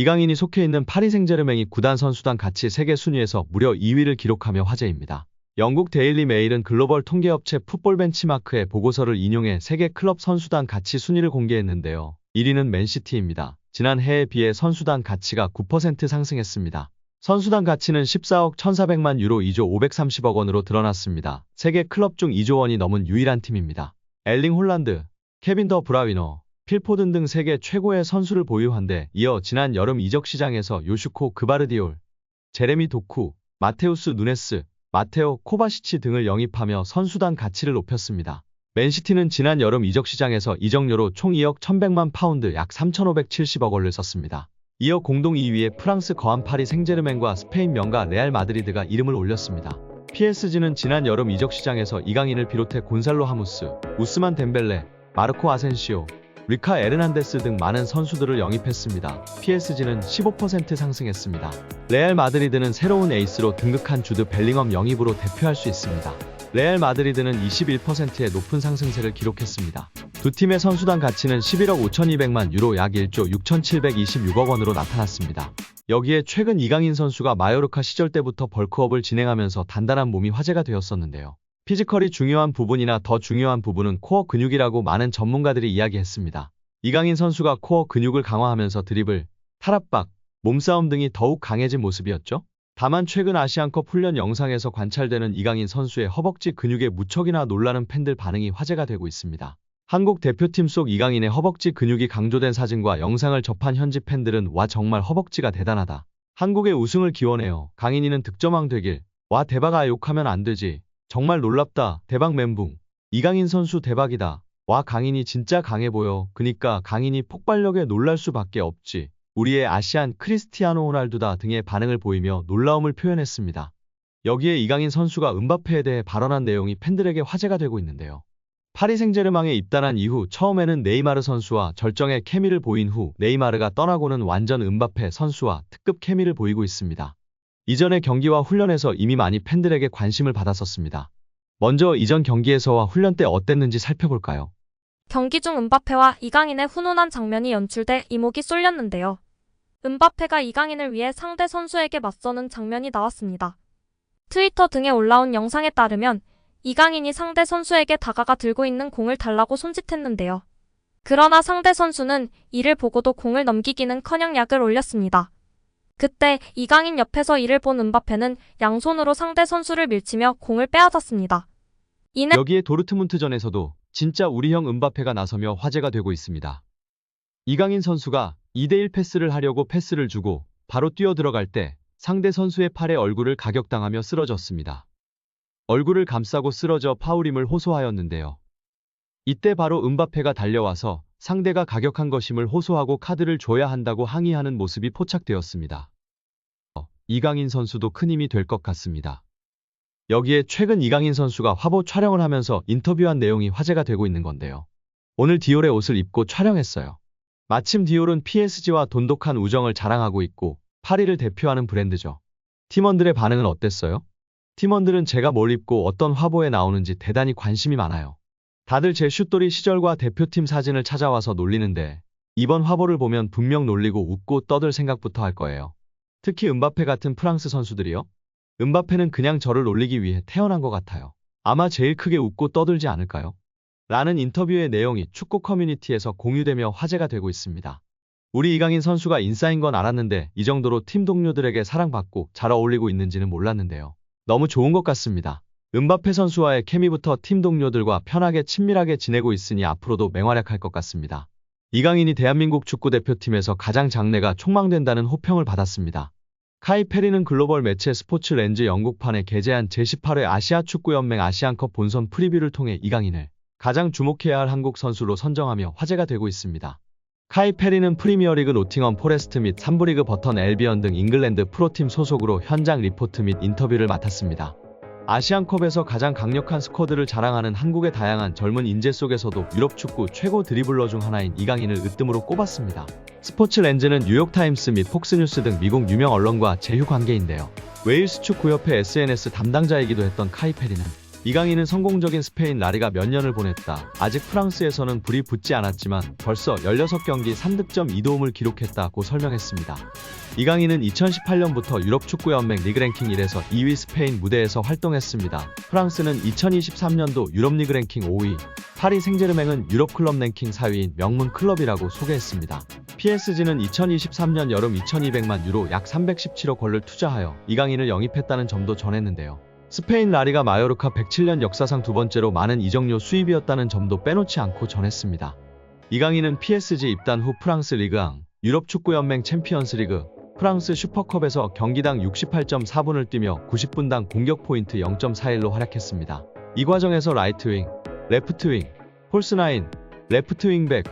이강인이 속해 있는 파리 생제르맹이 구단 선수단 가치 세계 순위에서 무려 2위를 기록하며 화제입니다. 영국 데일리 메일은 글로벌 통계업체 풋볼 벤치마크의 보고서를 인용해 세계 클럽 선수단 가치 순위를 공개했는데요. 1위는 맨시티입니다. 지난 해에 비해 선수단 가치가 9% 상승했습니다. 선수단 가치는 14억 1,400만 유로 2조 530억 원으로 드러났습니다. 세계 클럽 중 2조 원이 넘은 유일한 팀입니다. 엘링 홀란드, 케빈 더 브라위너, 필포든 등 세계 최고의 선수를 보유한데 이어 지난 여름 이적 시장에서 요슈코 그바르디올, 제레미 도쿠, 마테우스 누네스, 마테오 코바시치 등을 영입하며 선수단 가치를 높였습니다. 맨시티는 지난 여름 이적 시장에서 이적료로 총 2억 1100만 파운드 약 3,570억 원을 썼습니다. 이어 공동 2위에 프랑스 거한 파리 생제르맹과 스페인 명가 레알 마드리드가 이름을 올렸습니다. PSG는 지난 여름 이적 시장에서 이강인을 비롯해 곤살로 하무스, 우스만 덴벨레, 마르코 아센시오, 리카 에르난데스 등 많은 선수들을 영입했습니다. PSG는 15% 상승했습니다. 레알 마드리드는 새로운 에이스로 등극한 주드 벨링엄 영입으로 대표할 수 있습니다. 레알 마드리드는 21%의 높은 상승세를 기록했습니다. 두 팀의 선수단 가치는 11억 5,200만 유로 약 1조 6,726억 원으로 나타났습니다. 여기에 최근 이강인 선수가 마요르카 시절 때부터 벌크업을 진행하면서 단단한 몸이 화제가 되었었는데요. 피지컬이 중요한 부분이나 더 중요한 부분은 코어 근육이라고 많은 전문가들이 이야기했습니다. 이강인 선수가 코어 근육을 강화하면서 드리블, 탈압박, 몸싸움 등이 더욱 강해진 모습이었죠. 다만 최근 아시안컵 훈련 영상에서 관찰되는 이강인 선수의 허벅지 근육에 무척이나 놀라는 팬들 반응이 화제가 되고 있습니다. 한국 대표팀 속 이강인의 허벅지 근육이 강조된 사진과 영상을 접한 현지 팬들은 와 정말 허벅지가 대단하다. 한국의 우승을 기원해요. 강인이는 득점왕 되길. 와 대박 아 욕하면 안 되지. 정말 놀랍다. 대박 멘붕. 이강인 선수 대박이다. 와 강인이 진짜 강해 보여. 그니까 강인이 폭발력에 놀랄 수밖에 없지. 우리의 아시안 크리스티아노 호날두다 등의 반응을 보이며 놀라움을 표현했습니다. 여기에 이강인 선수가 은바페에 대해 발언한 내용이 팬들에게 화제가 되고 있는데요. 파리 생제르맹에 입단한 이후 처음에는 네이마르 선수와 절정의 케미를 보인 후 네이마르가 떠나고는 완전 은바페 선수와 특급 케미를 보이고 있습니다. 이전의 경기와 훈련에서 이미 많이 팬들에게 관심을 받았었습니다. 먼저 이전 경기에서와 훈련 때 어땠는지 살펴볼까요? 경기 중 은바페와 이강인의 훈훈한 장면이 연출돼 이목이 쏠렸는데요. 은바페가 이강인을 위해 상대 선수에게 맞서는 장면이 나왔습니다. 트위터 등에 올라온 영상에 따르면 이강인이 상대 선수에게 다가가 들고 있는 공을 달라고 손짓했는데요. 그러나 상대 선수는 이를 보고도 공을 넘기기는 커녕 약을 올렸습니다. 그때 이강인 옆에서 이를 본 은바페는 양손으로 상대 선수를 밀치며 공을 빼앗았습니다. 이내 여기에 도르트문트전에서도 진짜 우리 형 은바페가 나서며 화제가 되고 있습니다. 이강인 선수가 2대1 패스를 하려고 패스를 주고 바로 뛰어 들어갈 때 상대 선수의 팔에 얼굴을 가격당하며 쓰러졌습니다. 얼굴을 감싸고 쓰러져 파울임을 호소하였는데요. 이때 바로 은바페가 달려와서 상대가 가격한 것임을 호소하고 카드를 줘야 한다고 항의하는 모습이 포착되었습니다. 어, 이강인 선수도 큰 힘이 될 것 같습니다. 여기에 최근 이강인 선수가 화보 촬영을 하면서 인터뷰한 내용이 화제가 되고 있는 건데요. 오늘 디올의 옷을 입고 촬영했어요. 마침 디올은 PSG와 돈독한 우정을 자랑하고 있고 파리를 대표하는 브랜드죠. 팀원들의 반응은 어땠어요? 팀원들은 제가 뭘 입고 어떤 화보에 나오는지 대단히 관심이 많아요. 다들 제 슛돌이 시절과 대표팀 사진을 찾아와서 놀리는데 이번 화보를 보면 분명 놀리고 웃고 떠들 생각부터 할 거예요. 특히 은바페 같은 프랑스 선수들이요. 은바페는 그냥 저를 놀리기 위해 태어난 것 같아요. 아마 제일 크게 웃고 떠들지 않을까요? 라는 인터뷰의 내용이 축구 커뮤니티에서 공유되며 화제가 되고 있습니다. 우리 이강인 선수가 인싸인 건 알았는데 이 정도로 팀 동료들에게 사랑받고 잘 어울리고 있는지는 몰랐는데요. 너무 좋은 것 같습니다. 은바페 선수와의 케미부터 팀 동료들과 편하게 친밀하게 지내고 있으니 앞으로도 맹활약할 것 같습니다. 이강인이 대한민국 축구대표팀에서 가장 장래가 촉망된다는 호평을 받았습니다. 카이 페리는 글로벌 매체 스포츠 렌즈 영국판에 게재한 제18회 아시아 축구연맹 아시안컵 본선 프리뷰를 통해 이강인을 가장 주목해야 할 한국 선수로 선정하며 화제가 되고 있습니다. 카이 페리는 프리미어리그 노팅엄 포레스트 및 3부리그 버턴 엘비언 등 잉글랜드 프로팀 소속으로 현장 리포트 및 인터뷰를 맡았습니다. 아시안컵에서 가장 강력한 스쿼드를 자랑하는 한국의 다양한 젊은 인재 속에서도 유럽 축구 최고 드리블러 중 하나인 이강인을 으뜸으로 꼽았습니다. 스포츠 렌즈는 뉴욕타임스 및 폭스뉴스 등 미국 유명 언론과 제휴 관계인데요. 웨일스 축구협회 SNS 담당자이기도 했던 카이 페리는 이강인은 성공적인 스페인 라리가 몇 년을 보냈다. 아직 프랑스에서는 불이 붙지 않았지만 벌써 16경기 3득점 2도움을 기록했다고 설명했습니다. 이강인은 2018년부터 유럽 축구 연맹 리그 랭킹 1에서 2위 스페인 무대에서 활동했습니다. 프랑스는 2023년도 유럽 리그 랭킹 5위, 파리 생제르맹은 유럽 클럽 랭킹 4위인 명문 클럽이라고 소개했습니다. PSG는 2023년 여름 2200만 유로 약 317억 원을 투자하여 이강인을 영입했다는 점도 전했는데요. 스페인 라리가 마요르카 107년 역사상 두 번째로 많은 이적료 수입이었다는 점도 빼놓지 않고 전했습니다. 이강인은 PSG 입단 후 프랑스 리그앙, 유럽 축구연맹 챔피언스 리그, 프랑스 슈퍼컵에서 경기당 68.4분을 뛰며 90분당 공격 포인트 0.41로 활약했습니다. 이 과정에서 라이트윙, 레프트윙, 폴스나인, 레프트윙백,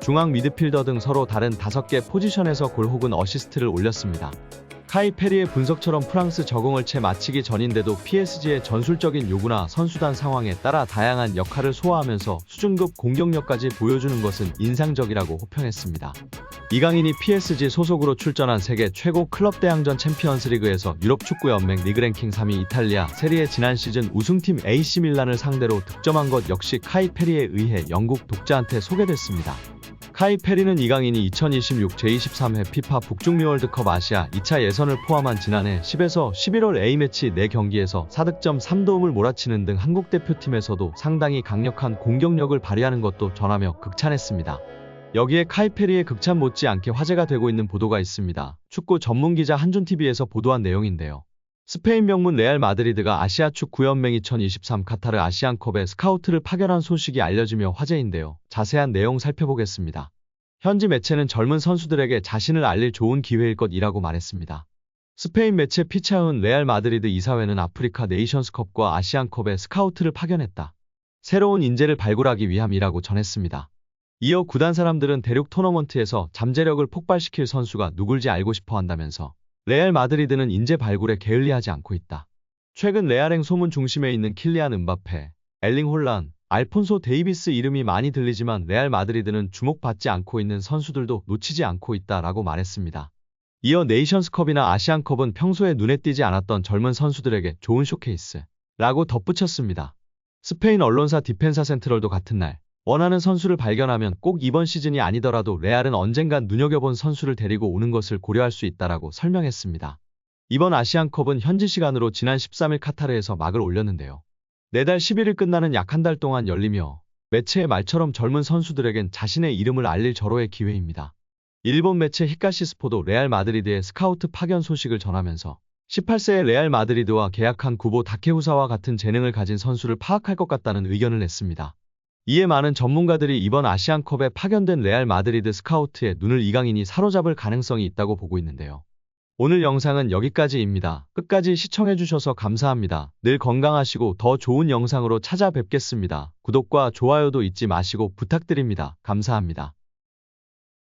중앙 미드필더 등 서로 다른 5개 포지션에서 골 혹은 어시스트를 올렸습니다. 카이 페리의 분석처럼 프랑스 적응을 채 마치기 전인데도 PSG의 전술적인 요구나 선수단 상황에 따라 다양한 역할을 소화하면서 수준급 공격력까지 보여주는 것은 인상적이라고 호평했습니다. 이강인이 PSG 소속으로 출전한 세계 최고 클럽 대항전 챔피언스리그에서 유럽 축구 연맹 리그 랭킹 3위 이탈리아 세리에 지난 시즌 우승팀 AC 밀란을 상대로 득점한 것 역시 카이 페리에 의해 영국 독자한테 소개됐습니다. 카이 페리는 이강인이 2026 제23회 피파 북중미 월드컵 아시아 2차 예선을 포함한 지난해 10에서 11월 A매치 4경기에서 4득점 3도움을 몰아치는 등 한국 대표팀에서도 상당히 강력한 공격력을 발휘하는 것도 전하며 극찬했습니다. 여기에 카이 페리의 극찬 못지않게 화제가 되고 있는 보도가 있습니다. 축구 전문 기자 한준TV에서 보도한 내용인데요. 스페인 명문 레알 마드리드가 아시아 축구 연맹 2023 카타르 아시안컵에 스카우트를 파견한 소식이 알려지며 화제인데요. 자세한 내용 살펴보겠습니다. 현지 매체는 젊은 선수들에게 자신을 알릴 좋은 기회일 것이라고 말했습니다. 스페인 매체 피차은 레알 마드리드 이사회는 아프리카 네이션스컵과 아시안컵에 스카우트를 파견했다. 새로운 인재를 발굴하기 위함이라고 전했습니다. 이어 구단 사람들은 대륙 토너먼트에서 잠재력을 폭발시킬 선수가 누굴지 알고 싶어 한다면서 레알 마드리드는 인재 발굴에 게을리하지 않고 있다. 최근 레알행 소문 중심에 있는 킬리안 은바페, 엘링 홀란, 알폰소 데이비스 이름이 많이 들리지만 레알 마드리드는 주목받지 않고 있는 선수들도 놓치지 않고 있다라고 말했습니다. 이어 네이션스컵이나 아시안컵은 평소에 눈에 띄지 않았던 젊은 선수들에게 좋은 쇼케이스라고 덧붙였습니다. 스페인 언론사 디펜사 센트럴도 같은 날 원하는 선수를 발견하면 꼭 이번 시즌이 아니더라도 레알은 언젠간 눈여겨본 선수를 데리고 오는 것을 고려할 수 있다라고 설명했습니다. 이번 아시안컵은 현지 시간으로 지난 13일 카타르에서 막을 올렸는데요. 내달 11일 끝나는 약 한 달 동안 열리며 매체의 말처럼 젊은 선수들에겐 자신의 이름을 알릴 절호의 기회입니다. 일본 매체 히카시스포도 레알 마드리드의 스카우트 파견 소식을 전하면서 18세의 레알 마드리드와 계약한 구보 다케후사와 같은 재능을 가진 선수를 파악할 것 같다는 의견을 냈습니다. 이에 많은 전문가들이 이번 아시안컵에 파견된 레알 마드리드 스카우트의 눈을 이강인이 사로잡을 가능성이 있다고 보고 있는데요. 오늘 영상은 여기까지입니다. 끝까지 시청해주셔서 감사합니다. 늘 건강하시고 더 좋은 영상으로 찾아뵙겠습니다. 구독과 좋아요도 잊지 마시고 부탁드립니다. 감사합니다.